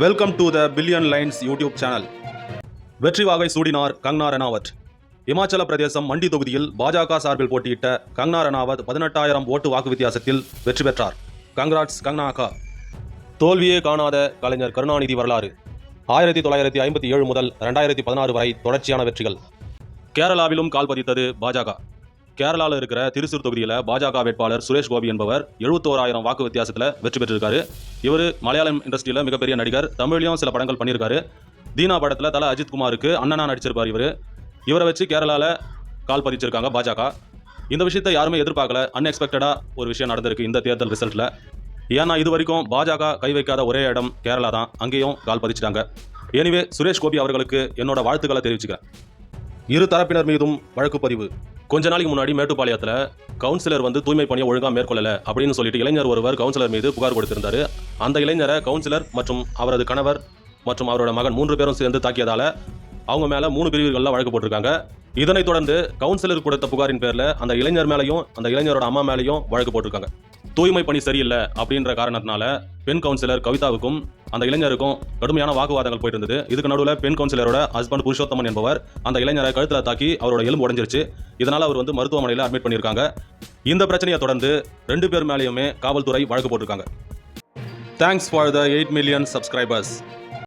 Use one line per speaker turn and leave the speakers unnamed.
Welcome to the billion lines YouTube channel வெற்றி வாகை சூடினார் கங்னா ரனாவத் இமாச்சல பிரதேசம் மண்டி தொகுதியில் பாஜக சார்பில் போட்டியிட்ட கங்னா ரனாவத் பதினெட்டாயிரம் ஓட்டு வாக்கு வித்தியாசத்தில் வெற்றி பெற்றார். கங்ராட்ஸ் கங்னாகா தோல்வியே காணாத கலைஞர் கருணாநிதி வரலாறு. ஆயிரத்தி தொள்ளாயிரத்தி ஐம்பத்தி ஏழு முதல் ரெண்டாயிரத்தி பதினாறு வரை தொடர்ச்சியான வெற்றிகள். கேரளாவிலும் கால் பதித்தது பாஜக. கேரளாவில் இருக்கிற திருச்சூர் தொகுதியில் பாஜக வேட்பாளர் சுரேஷ் கோபி என்பவர் எழுபத்தோராயிரம் வாக்கு வித்தியாசத்தில் வெற்றி பெற்றிருக்காரு. இவர் மலையாளம் இண்டஸ்ட்ரியில் மிகப்பெரிய நடிகர். தமிழ்லையும் சில படங்கள் பண்ணியிருக்காரு. தீனா படத்தில் தலை அஜித் குமாருக்கு அண்ணனா நடிச்சிருப்பார் இவர். இவரை வச்சு கேரளாவில் கால் பதிச்சிருக்காங்க பாஜக. இந்த விஷயத்தை யாருமே எதிர்பார்க்கல. அன்எக்ஸ்பெக்டடாக ஒரு விஷயம் நடந்திருக்கு இந்த தேர்தல் ரிசல்ட்டில் ஏன்னா இது வரைக்கும் பாஜக கை வைக்காத ஒரே இடம் கேரளா தான். அங்கேயும் கால் பதிச்சிட்டாங்க. எனிவே சுரேஷ் கோபி அவர்களுக்கு என்னோட வாழ்த்துக்களை தெரிவிச்சுக்கிறேன். இரு தரப்பினர் மீதும் வழக்கு பதிவு கொஞ்ச நாளைக்கு முன்னாடி மேட்டுப்பாளையத்தில் கவுன்சிலர் வந்து தூய்மை பணியை ஒழுங்காக மேற்கொள்ளல அப்படின்னு சொல்லிட்டு இளைஞர் ஒருவர் கவுன்சிலர் மீது புகார் கொடுத்திருந்தார். அந்த இளைஞரை கவுன்சிலர் மற்றும் அவரது கணவர் மற்றும் அவரோட மகன் மூன்று பேரும் சேர்ந்து தாக்கியதால் அவங்க மேலே மூணு பிரிவுகளில் வழக்கு போட்டிருக்காங்க. இதனைத் தொடர்ந்து கவுன்சிலர் கொடுத்த புகாரின் பேரில் அந்த இளைஞர் மேலேயும் அந்த இளைஞரோட அம்மா மேலேயும் வழக்கு போட்டிருக்காங்க. தூய்மை பணி சரியில்லை அப்படின்ற காரணத்தினால பெண் கவுன்சிலர் கவிதாவுக்கும் அந்த இளைஞருக்கும் கடுமையான வாக்குவாதங்கள் போயிட்டு இருந்தது இதுக்கு நடுவில் பெண் கவுன்சிலரோட ஹஸ்பண்ட் புருஷோத்தமன் என்பவர் அந்த இளைஞரை கழுத்தில் தாக்கி அவரோட எலும்பு உடஞ்சிருச்சு. இதனால் அவர் வந்து மருத்துவமனையில் அட்மிட் பண்ணியிருக்காங்க. இந்த பிரச்சனையை தொடர்ந்து ரெண்டு பேர் மேலேயுமே காவல்துறை வழக்கு போட்டிருக்காங்க. Thanks for the eight million subscribers